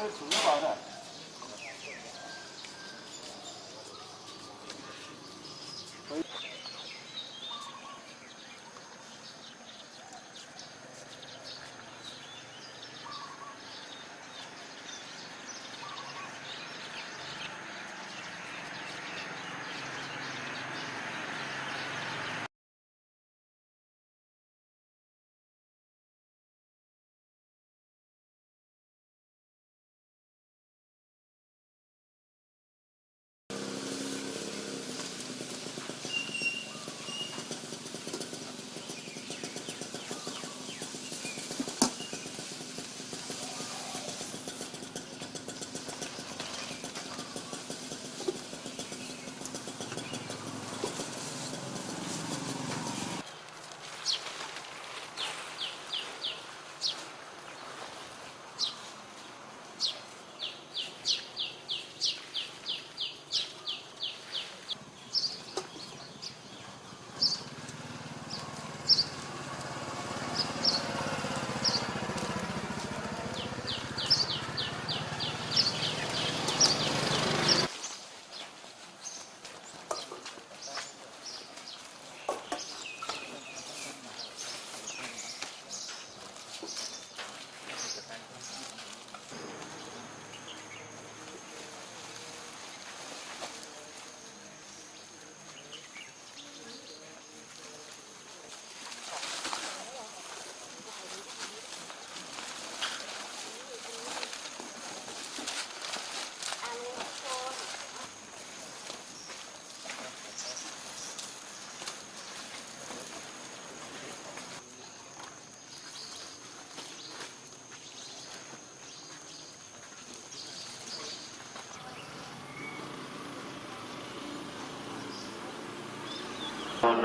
เท่า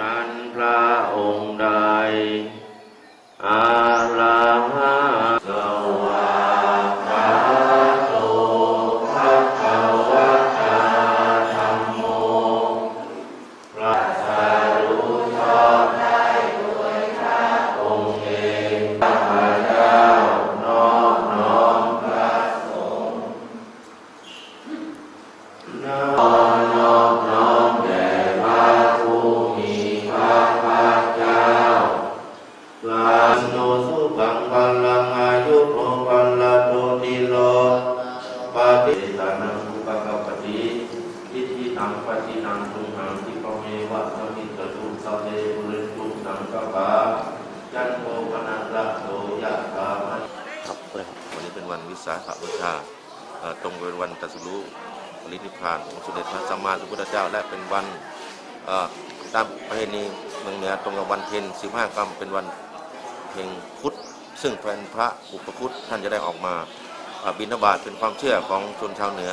นั้นพระองค์ใดอา หังปฏินังทุงหังทิปะเมวะสมิตตุสเลปุริตุสังกปาจันโทปนัสสะโสยะถามะครับวันนี้เป็นวันวิสาขบูชาตรงเป็นวันตัสรู้ปรินิพพานของสมเด็จพระสัมมาสัมพุทธเจ้า และเป็นวันตามประเพณีเมืองเหนือตรงกับวันเพ็ญ15ค่ำเป็นวันเพ็ญพุทธซึ่งเป็นพระอุปคุตท่านจะได้ออกมาบิณฑบาตเป็นความเชื่อของชนชาวเหนือ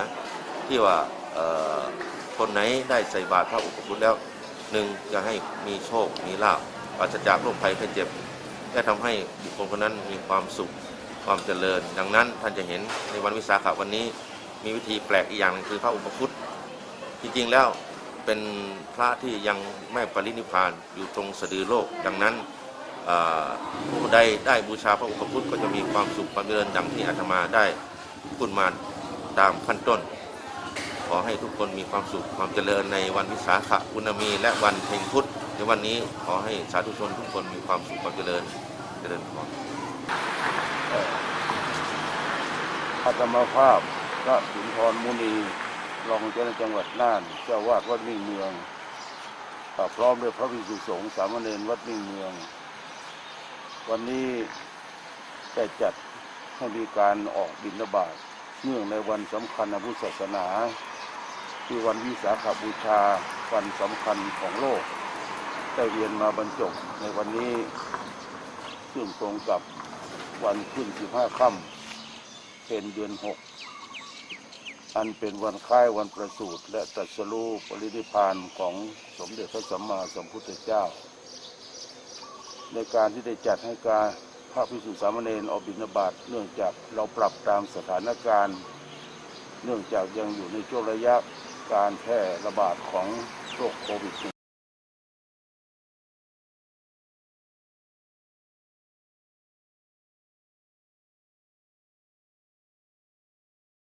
ที่ว่า คนไหนได้ใส่บาตรพระอุปคุตแล้วหนึ่งจะให้มีโชค มีลาภปราศจากโรคภัยไข้เจ็บและทำให้บุคคลคนนั้นมีความสุขความเจริญ ดังนั้นท่านจะเห็นในวันวิสาขวันนี้มีวิธีแปลกอีกอย่างหนึงคือพระอุปคุตจริงๆแล้วเป็นพระที่ยังไม่ปรินิพานอยู่ตรงสะดือโลก ดังนั้นผู้ใดได้บูชาพระอุปคุตก็จะมีความสุขความเจริญดังที่อาตมาได้พูดมาตามขั้นต้น อให้ทุกคนมีความสุขความเจริญในวันวิสาขบุญมี และวันเพ็ญพุทธในวันนี้ขอให้สาธุชนทุกคนมีความสุขความเจริญเจริญพรอาตมภาพพระสุนทรมุนีรองเจ้าจังหวัดน่าน เจ้าวาดวัดมิ่งเมืองพร้อมด้วยพระภิกษุสงฆ์สามเณรวัดมิ่งเมือง วันนี้ได้จัดให้มีการออกบิณฑบาตเนื่องในวันสำคัญทางพุทธศาสนา คือวันวิสาขบูชาวันสำคัญของโลก ได้เวียนมาบรรจบในวันนี้ซึ่งตรงกับวันขึ้นสิบห้าค่ำเป็นเดือนหกอันเป็นวันคล้ายวันประสูติและตรัสรู้ปรินิพพานของสมเด็จพระสัมมาสัมพุทธเจ้า ในการที่ได้จัดให้การพระภิกษุสามเณรออกบิณฑบาตเนื่องจากเราปรับตามสถานการณ์ เนื่องจากยังอยู่ในช่วงระยะ การแพร่ระบาดของโรคโควิด